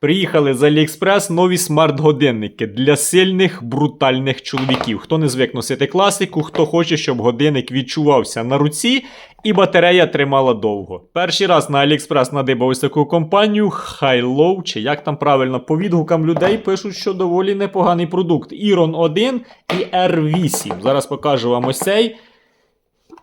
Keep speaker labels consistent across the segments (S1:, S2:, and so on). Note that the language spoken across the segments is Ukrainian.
S1: Приїхали з AliExpress нові смарт-годинники для сильних брутальних чоловіків. Хто не звик носити класику, хто хоче, щоб годинник відчувався на руці і батарея тримала довго. Перший раз на AliExpress надибав ось таку компанію High-Low, чи як там правильно по відгукам людей пишуть, що доволі непоганий продукт. Iron 1 і R8. Зараз покажу вам ось цей.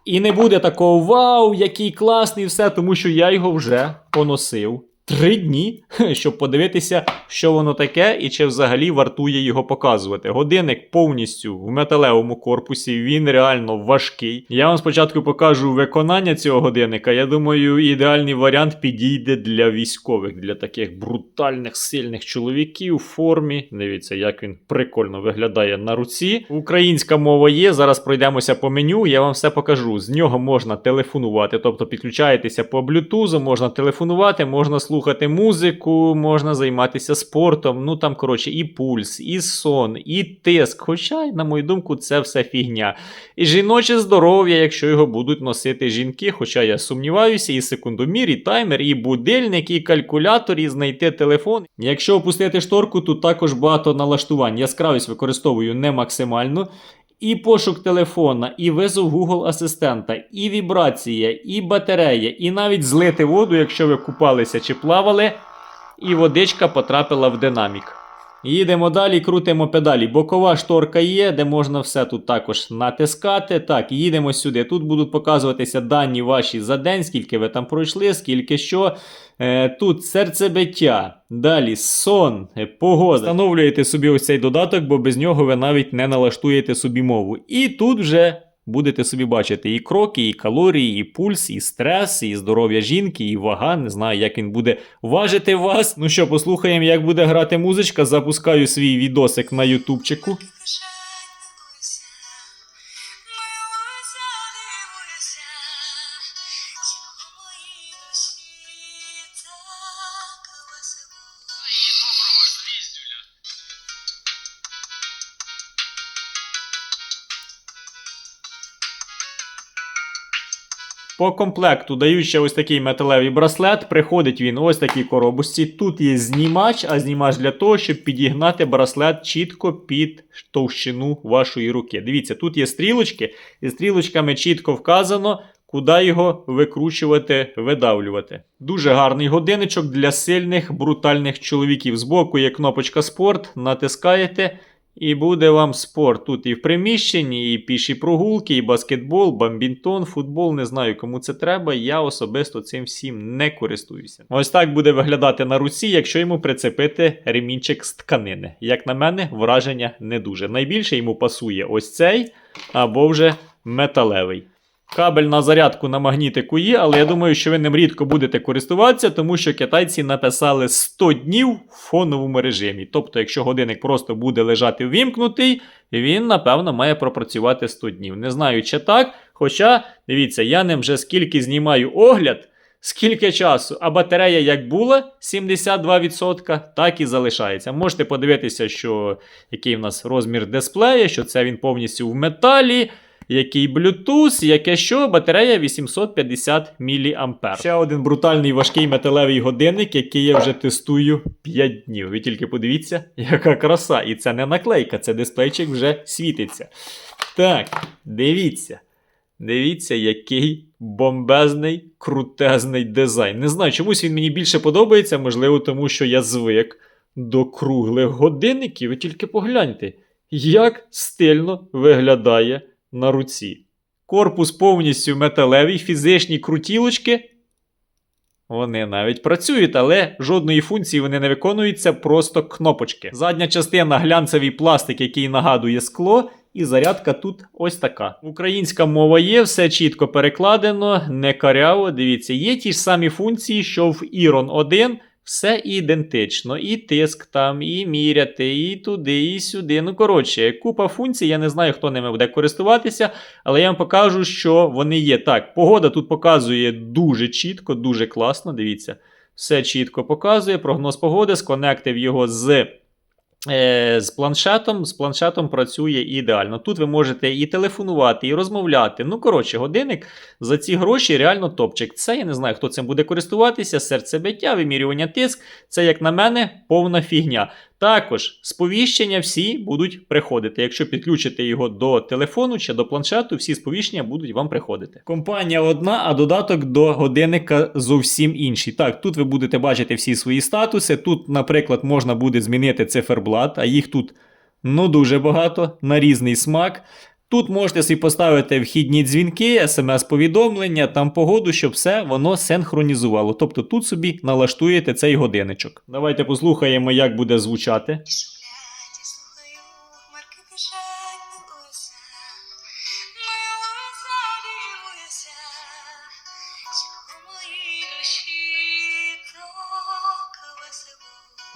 S1: І не буде такого вау, який класний, все, тому що я його вже поносив три дні, щоб подивитися, що воно таке і чи взагалі вартує його показувати. Годинник повністю в металевому корпусі, він реально важкий. Я вам спочатку покажу виконання цього годинника. Я думаю, ідеальний варіант підійде для військових, для таких брутальних, сильних чоловіків в формі. Дивіться, як він прикольно виглядає на руці. Українська мова є. Зараз пройдемося по меню. Я вам все покажу. З нього можна телефонувати, тобто підключаєтеся по блютузу, можна телефонувати, можна слухати музику, можна займатися спортом. Ну там, коротше, і пульс, і сон, і тиск. Хоча, на мою думку, це все фігня. І жіноче здоров'я, якщо його будуть носити жінки. Хоча я сумніваюся, і секундомір, і таймер, і будильник, і калькулятор, і знайти телефон. Якщо опустити шторку, тут також багато налаштувань. Яскравість використовую не максимально. І пошук телефона, і визов Google асистента, і вібрація, і батарея, і навіть злити воду, якщо ви купалися чи плавали, і водичка потрапила в динамік. Їдемо далі, крутимо педалі. Бокова шторка є, де можна все тут також натискати. Так, їдемо сюди. Тут будуть показуватися дані ваші за день, скільки ви там пройшли, скільки що. Е, тут серцебиття, далі сон, е, погода. Встановлюєте собі ось цей додаток, бо без нього ви навіть не налаштуєте собі мову. І тут вже будете собі бачити і кроки, і калорії, і пульс, і стрес, і здоров'я жінки, і вага. Не знаю, як він буде важити вас. Ну що, послухаємо, як буде грати музичка. Запускаю свій відосик на ютубчику. По комплекту ще ось такий металевий браслет. Приходить він ось такій коробочці. Тут є знімач, а знімач для того, щоб підігнати браслет чітко під товщину вашої руки. Дивіться, тут є стрілочки, і стрілочками чітко вказано, куди його викручувати, видавлювати. Дуже гарний годинничок для сильних, брутальних чоловіків. Збоку є кнопочка спорт, натискаєте. І буде вам спорт тут і в приміщенні, і піші прогулки, і баскетбол, бамбінтон, футбол. Не знаю, кому це треба. Я особисто цим всім не користуюся. Ось так буде виглядати на руці, якщо йому прицепити ремінчик з тканини. Як на мене, враження не дуже. Найбільше йому пасує ось цей або вже металевий. Кабель на зарядку на магнітику є, але я думаю, що ви ним рідко будете користуватися, тому що китайці написали 100 днів в фоновому режимі. Тобто, якщо годинник просто буде лежати ввімкнутий, він, напевно, має пропрацювати 100 днів. Не знаю, чи так. Хоча, дивіться, я ним вже скільки знімаю огляд, скільки часу, а батарея як була 72%, так і залишається. Можете подивитися, що який в нас розмір дисплея, що це він повністю в металі. Який Bluetooth, яке що, батарея 850 мА. Ще один брутальний важкий металевий годинник, який я вже тестую 5 днів. Ви тільки подивіться, яка краса. І це не наклейка, це дисплейчик вже світиться. Так, дивіться. Дивіться, який бомбезний, крутезний дизайн. Не знаю, чомусь він мені більше подобається, можливо, тому що я звик до круглих годинників. Ви тільки погляньте, як стильно виглядає на руці. Корпус повністю металевий, фізичні крутілочки. Вони навіть працюють, але жодної функції вони не виконують, це просто кнопочки. Задня частина глянцевий пластик, який нагадує скло, і зарядка тут ось така. Українська мова є, все чітко перекладено, не каряво. Дивіться, є ті ж самі функції, що в Iron 1. Все ідентично, і тиск там, і міряти, і туди, і сюди. Ну, коротше, купа функцій, я не знаю, хто ними буде користуватися, але я вам покажу, що вони є. Так, погода тут показує дуже чітко, дуже класно. Дивіться, все чітко показує. Прогноз погоди, сконектив його з з планшетом, з планшетом працює ідеально. Тут ви можете і телефонувати, і розмовляти. Ну, коротше, годинник за ці гроші реально топчик. Це я не знаю, хто цим буде користуватися. Серцебиття, вимірювання тиск. Це, як на мене, повна фігня. Також сповіщення всі будуть приходити. Якщо підключите його до телефону чи до планшету, всі сповіщення будуть вам приходити. Компанія одна, а додаток до годинника зовсім інший. Так, тут ви будете бачити всі свої статуси. Тут, наприклад, можна буде змінити циферблат, а їх тут ну дуже багато на різний смак. Тут можете собі поставити вхідні дзвінки, смс-повідомлення, там погоду, щоб все воно синхронізувало. Тобто тут собі налаштуєте цей годинничок. Давайте послухаємо, як буде звучати.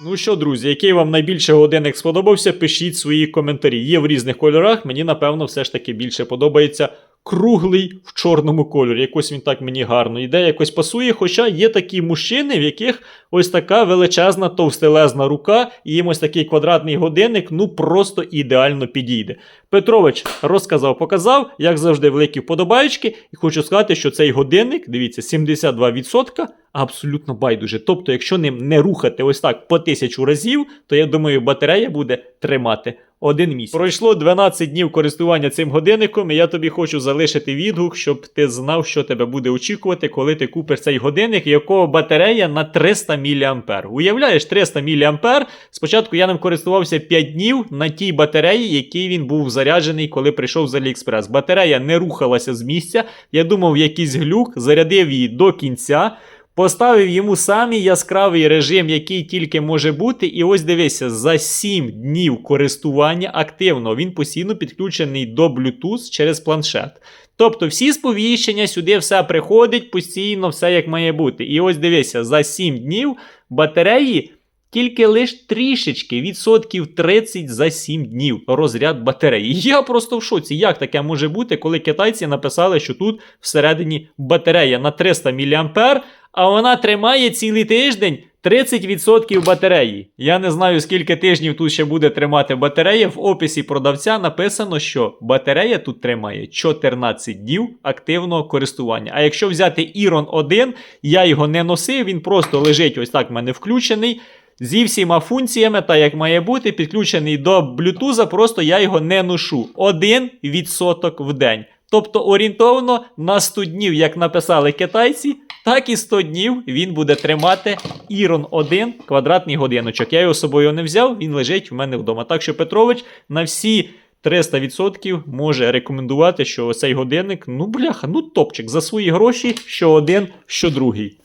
S1: Ну що, друзі, який вам найбільше годинник сподобався, пишіть свої коментарі. Є в різних кольорах. Мені, напевно, все ж таки більше подобається круглий в чорному кольорі. Якось він так мені гарно йде, якось пасує. Хоча є такі мужчини, в яких ось така величезна товстелезна рука, і їм ось такий квадратний годинник, ну просто ідеально підійде. Петрович розказав, показав, як завжди, великі вподобаючки. І хочу сказати, що цей годинник, дивіться, 72%. Абсолютно байдуже. Тобто, якщо ним не рухати ось так по тисячу разів, то я думаю, батарея буде тримати один місяць. Пройшло 12 днів користування цим годинником, і я тобі хочу залишити відгук, щоб ти знав, що тебе буде очікувати, коли ти купиш цей годинник, якого батарея на 300 мА. Уявляєш, 300 мА. Спочатку я ним користувався 5 днів на тій батареї, який він був заряджений, коли прийшов з AliExpress. Батарея не рухалася з місця. Я думав, якийсь глюк, зарядив її до кінця. Поставив йому самий яскравий режим, який тільки може бути. І ось дивися, за 7 днів користування активно він постійно підключений до Bluetooth через планшет. Тобто всі сповіщення сюди все приходить, постійно все як має бути. І ось дивися, за 7 днів батареї тільки лиш трішечки, відсотків 30 за 7 днів розряд батареї. Я просто в шоці. Як таке може бути, коли китайці написали, що тут всередині батарея на 300 мА, а вона тримає цілий тиждень 30% батареї. Я не знаю, скільки тижнів тут ще буде тримати батарея. В описі продавця написано, що батарея тут тримає 14 днів активного користування. А якщо взяти Iron 1, я його не носив, він просто лежить ось так в мене включений. Зі всіма функціями, та як має бути, підключений до Bluetooth, просто я його не ношу. 1% в день. Тобто орієнтовно на 100 днів, як написали китайці, так і 100 днів він буде тримати Ірон 1 квадратний годиночок. Я його собою не взяв, він лежить в мене вдома. Так що Петрович на всі 300% може рекомендувати, що цей годинник, ну бляха, ну топчик за свої гроші, що один, що другий.